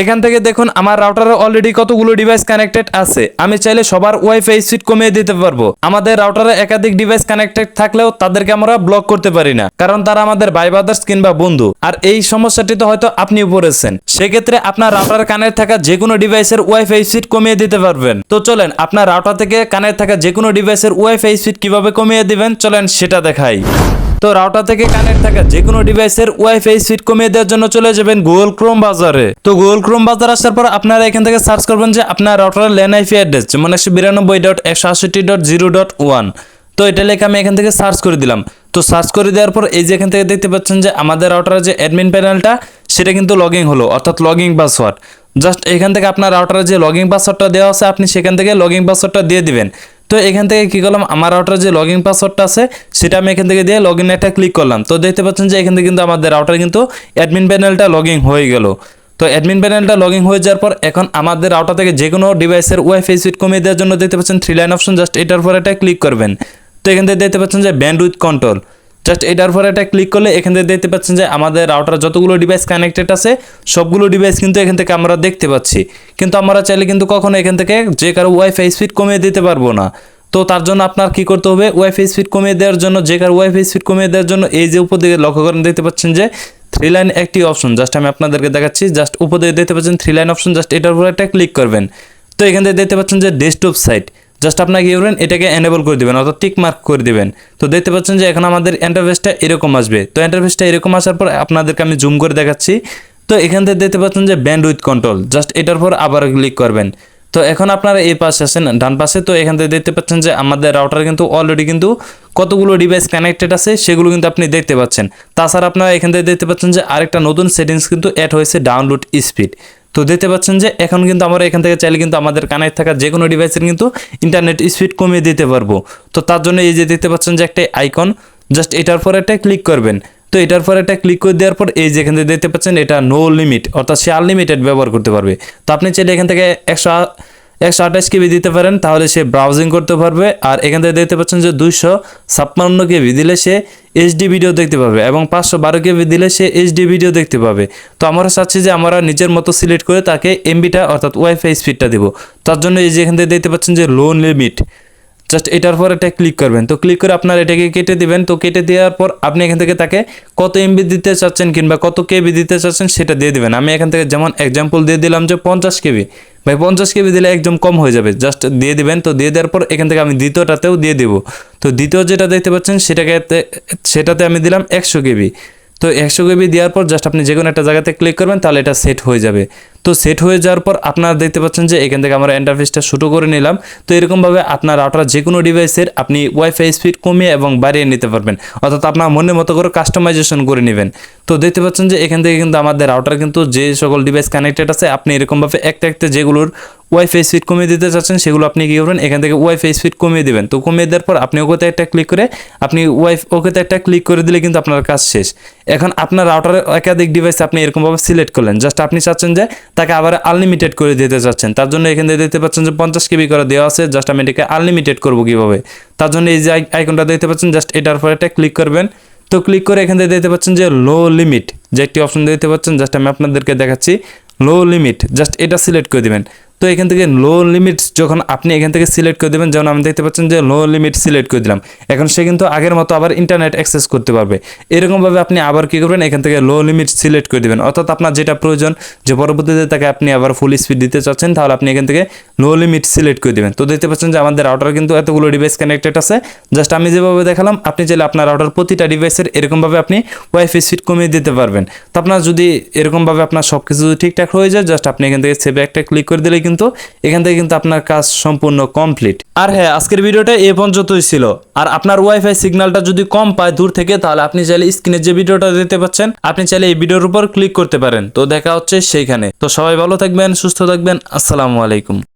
এখান থেকে দেখুন, আমার রাউটারে অলরেডি কতগুলো ডিভাইস কানেক্টেড আছে। আমি চাইলে সবার ওয়াইফাই স্পিড কমিয়ে দিতে পারব। আমাদের রাউটারে একাধিক ডিভাইস কানেক্টেড থাকলেও তাদেরকে আমরা ব্লক করতে পারি না, কারণ তারা আমাদের ভাই ব্রাদার্স কিংবা বন্ধু। আর এই সমস্যাটি তো হয়তো আপনিও পড়েছেন। সেক্ষেত্রে আপনার রাউটার কানেক্ট থাকা যে কোনো ডিভাইসের ওয়াইফাই স্পিড কমিয়ে দিতে পারবেন। তো চলেন, আপনার রাউটার থেকে কানেক্ট থাকা যে কোনো ডিভাইসের ওয়াইফাই স্পিড কীভাবে কমিয়ে দিবেন? চলেন, সেটা দেখাই। তো রাউটার থেকে কানেক্ট থাকা যে কোনো ডিভাইসের ওয়াইফাই স্পিড কমিয়ে দেওয়ার জন্য চলে যাবেন গুগল ক্রোম বাজারে। তো গুগল ক্রোম বাজার আসার পর আপনারা এখান থেকে সার্চ করবেন যে আপনার রাউটারের ল্যান আইপি অ্যাড্রেস যেমন একশো বিরানব্বই ডট একশো আষট্টি ডট জিরো ডট ওয়ান তো এটা লেখে আমি এখান থেকে সার্চ করে দিলাম। তো সার্চ করে দেওয়ার পর এই যে এখান থেকে দেখতে পাচ্ছেন যে আমাদের রাউটারের যে অ্যাডমিন প্যানেলটা সেটা কিন্তু লগইন হলো, অর্থাৎ লগইন পাসওয়ার্ড জাস্ট এখান থেকে আপনার রাউটারের যে লগইন পাসওয়ার্ডটা দেওয়া আছে, আপনি সেখান থেকে লগইন পাসওয়ার্ডটা দিয়ে দিবেন। তো এখান থেকে কি করলাম? আমার রাউটার যে লগ ইন পাসওয়ার্ডটা আছে, সেটা আমি এখান থেকে দিয়ে লগ ইন একটা ক্লিক করলাম। তো দেখতে পাচ্ছেন যে এখান থেকে কিন্তু আমাদের রাউটার কিন্তু অ্যাডমিন প্যানেলটা লগ ইন হয়ে গেল। তো অ্যাডমিন প্যানেলটা লগ ইন হয়ে যাওয়ার পর এখন আমাদের রাউটার থেকে যে কোনো ডিভাইসের ওয়াইফাই সুইট কমিয়ে দেওয়ার জন্য দেখতে পাচ্ছেন থ্রি লাইন অপশন জাস্ট এটার পর এটা ক্লিক করবেন। তো এখান থেকে দেখতে পাচ্ছেন যে ব্যান্ড উইথ কন্ট্রোল জাস্ট এটার পরে এটা ক্লিক করলে এখান থেকে দেখতে পাচ্ছেন যে আমাদের রাউটার যতগুলো ডিভাইস কানেক্টেড আছে, সবগুলো ডিভাইস কিন্তু এখান থেকে আমরা দেখতে পাচ্ছি। কিন্তু আমরা চাইলে কিন্তু কখনো এখান থেকে যে কারও ওয়াইফাই স্পিড কমিয়ে দিতে পারব না। তো তার জন্য আপনার কি করতে হবে? ওয়াইফাই স্পিড কমিয়ে দেওয়ার জন্য, যে কার ওয়াইফাই স্পিড কমিয়ে দেওয়ার জন্য এই যে উপর দিকে লক্ষ্য করেন, দেখতে পাচ্ছেন যে থ্রি লাইন একটি অপশন জাস্ট আমি আপনাদেরকে দেখাচ্ছি জাস্ট উপর দিকে দেখতে পাচ্ছেন থ্রি লাইন অপশন জাস্ট এটার উপর একটা ক্লিক করবেন। তো এখান থেকে দেখতে পাচ্ছেন যে ডেস্কটপ সাইট জাস্ট আপনাকে করবেন এটাকে এনেবল করে দিবেন, অর্থাৎ টিক মার্ক করে দিবেন। তো দেখতে পাচ্ছেন যে এখন আমাদের ইন্টারফেসটা এরকম আসবে। তো ইন্টারফেসটা এরকম আসার পর আপনাদেরকে আমি জুম করে দেখাচ্ছি। তো এখান থেকে দেখতে পাচ্ছেন যে ব্যান্ড উইথ কন্ট্রোল জাস্ট এটার পর আবার ক্লিক করবেন। তো এখন আপনারা এই পাশে আছেন, ডান পাশে। তো এখান থেকে দেখতে পাচ্ছেন যে আমাদের রাউটার কিন্তু অলরেডি কিন্তু কতগুলো ডিভাইস কানেক্টেড আছে, সেগুলো কিন্তু আপনি দেখতে পাচ্ছেন। তাছাড়া আপনারা এখান থেকে দেখতে পাচ্ছেন যে আরেকটা নতুন সেটিংস কিন্তু অ্যাড হয়েছে ডাউনলোড স্পিড তো দেখতে পাচ্ছেন যে এখন কিন্তু আমরা এখান থেকে চাইলে কিন্তু আমাদের কানে থাকা যে কোনো ডিভাইসের কিন্তু ইন্টারনেট স্পিড কমিয়ে দিতে পারব। তো তার জন্য এই যে দেখতে পাচ্ছেন যে একটা আইকন জাস্ট এটার পর একটা ক্লিক করবেন। তো এটার পর একটা ক্লিক করে দেওয়ার পর এই যে এখান থেকে দেখতে পাচ্ছেন এটা নো লিমিট অর্থাৎ সে আনলিমিটেড ব্যবহার করতে পারবে। তো আপনি চাইলে এখান থেকে একশো একশো আঠাশ কেবি দিতে পারেন, তাহলে সে ব্রাউজিং করতে পারবে। আর এখান থেকে দেখতে পাচ্ছেন যে দুইশো ছাপ্পান্ন কেবি দিলে সে এইচডি ভিডিও দেখতে পাবে এবং পাঁচশো বারো কেবি দিলে সে এইচডি ভিডিও দেখতে পাবে। তো আমরা চাচ্ছি যে আমরা নিজের মতো সিলেক্ট করে তাকে এমবিটা অর্থাৎ ওয়াইফাই স্পিডটা দিব। তার জন্য এই যে এখান থেকে দেখতে পাচ্ছেন যে লোন লিমিট জাস্ট এটার পর এটা ক্লিক করবেন। তো ক্লিক করে আপনার এটাকে কেটে দিবেন। তো কেটে দেওয়ার পর আপনি এখান থেকে তাকে কত এমবি দিতে চাচ্ছেন কিংবা কত কেবি দিতে চাচ্ছেন সেটা দিয়ে দিবেন। আমি এখান থেকে যেমন এক্সাম্পল দিয়ে দিলাম যে পঞ্চাশ কেবি ভাই, পঞ্চাশ কেবি দিলে একদম কম হয়ে যাবে। জাস্ট দিয়ে দিবেন। তো দিয়ে দেওয়ার পর এখান থেকে আমি দ্বিতীয়টাতেও দিয়ে দেবো। তো দ্বিতীয় যেটা দেখতে পাচ্ছেন সেটাকে সেটাতে আমি দিলাম একশো কেবি তো একশো কেবি দেওয়ার পর জাস্ট আপনি যে কোনো একটা জায়গাতে ক্লিক করবেন, তাহলে এটা সেট হয়ে যাবে। তো সেট হয়ে যাওয়ার পর আপনারা দেখতে পাচ্ছেন যে এখান থেকে আমরা ইন্টারফেসটা শুরু করে নিলাম। তো এরকমভাবে আপনার রাউটার যে কোনো ডিভাইসের আপনি ওয়াইফাই স্পিড কমিয়ে এবং বাড়িয়ে নিতে পারবেন। অর্থাৎ আপনার মনের মতো করে কাস্টমাইজেশন করে নেবেন। তো দেখতে পাচ্ছেন যে এখান থেকে কিন্তু আমাদের রাউটার কিন্তু যে সকল ডিভাইস কানেক্টেড আছে, আপনি এরকমভাবে একটা একটা যেগুলোর ওয়াইফাই স্পিড কমিয়ে দিতে চাচ্ছেন, সেগুলো আপনি কী করবেন? এখান থেকে ওয়াইফাই স্পিড কমিয়ে দেবেন। তো কমিয়ে দেওয়ার পর আপনি ওকেতে একটা ক্লিক করে, আপনি ওয়াইফ ওকেতে একটা ক্লিক করে দিলে কিন্তু আপনার কাজ শেষ। এখন আপনার রাউটারের একাধিক ডিভাইস আপনি এরকমভাবে সিলেক্ট করলেন। জাস্ট আপনি চাচ্ছেন যে তাকে আবার আনলিমিটেড করে দিতে চাচ্ছেন। তার জন্য এখান থেকে দেখতে পাচ্ছেন যে পঞ্চাশ কেবি করে দেওয়া আছে। জাস্ট আমি এটাকে আনলিমিটেড করব কীভাবে? তার জন্য এই যে আইকনটা দেখতে পাচ্ছেন জাস্ট এটার পর একটা ক্লিক করবেন। তো ক্লিক করে এখান থেকে দেখতে পাচ্ছেন যে লো লিমিট যে একটি অপশন দেখতে পাচ্ছেন জাস্ট আমি আপনাদেরকে দেখাচ্ছি লো লিমিট জাস্ট এটা সিলেক্ট করে দিবেন। তো এখান থেকে লো লিমিট যখন আপনি এখান থেকে সিলেক্ট করে দেবেন, যেমন আমি দেখতে পাচ্ছেন যে লো লিমিট সিলেক্ট করে দিলাম। এখন সে কিন্তু আগের মতো আবার ইন্টারনেট অ্যাক্সেস করতে পারবে। এরকমভাবে আপনি আবার কী করবেন? এখান থেকে লো লিমিট সিলেক্ট করে দেবেন। অর্থাৎ আপনার যেটা প্রয়োজন, যে পরবর্তীতে তাকে আপনি আবার ফুল স্পিড দিতে চাচ্ছেন, তাহলে আপনি এখান থেকে লো লিমিট সিলেক্ট করে দেবেন। তো দেখতে পাচ্ছেন যে আমাদের রাউটার কিন্তু এতগুলো ডিভাইস কানেক্টেড আছে। জাস্ট আমি যেভাবে দেখালাম, আপনি চাইলে আপনার রাউটার প্রতিটা ডিভাইসের এরকমভাবে আপনি ওয়াইফাই স্পিড কমিয়ে দিতে পারবেন। তো আপনার যদি এরকমভাবে আপনার সব কিছু ঠিকঠাক হয়ে যায় জাস্ট আপনি এখান থেকে সেভে একটা ক্লিক করে দিলে কিন্তু এখান থেকে কিন্তু আপনার কাজ সম্পূর্ণ কমপ্লিট। আর হ্যাঁ আজকের ভিডিওটা এ পর্যন্তই ছিল। আর আপনার ওয়াইফাই সিগন্যালটা যদি কম পায় দূর থেকে, তাহলে আপনি চাইলে স্ক্রিনে যে ভিডিওটা দিতে পাচ্ছেন, আপনি চাইলে এই ভিডিওর উপর ক্লিক করতে পারেন। তো দেখা হচ্ছে সেইখানে। তো সবাই ভালো থাকবেন, সুস্থ থাকবেন। আসসালামু আলাইকুম।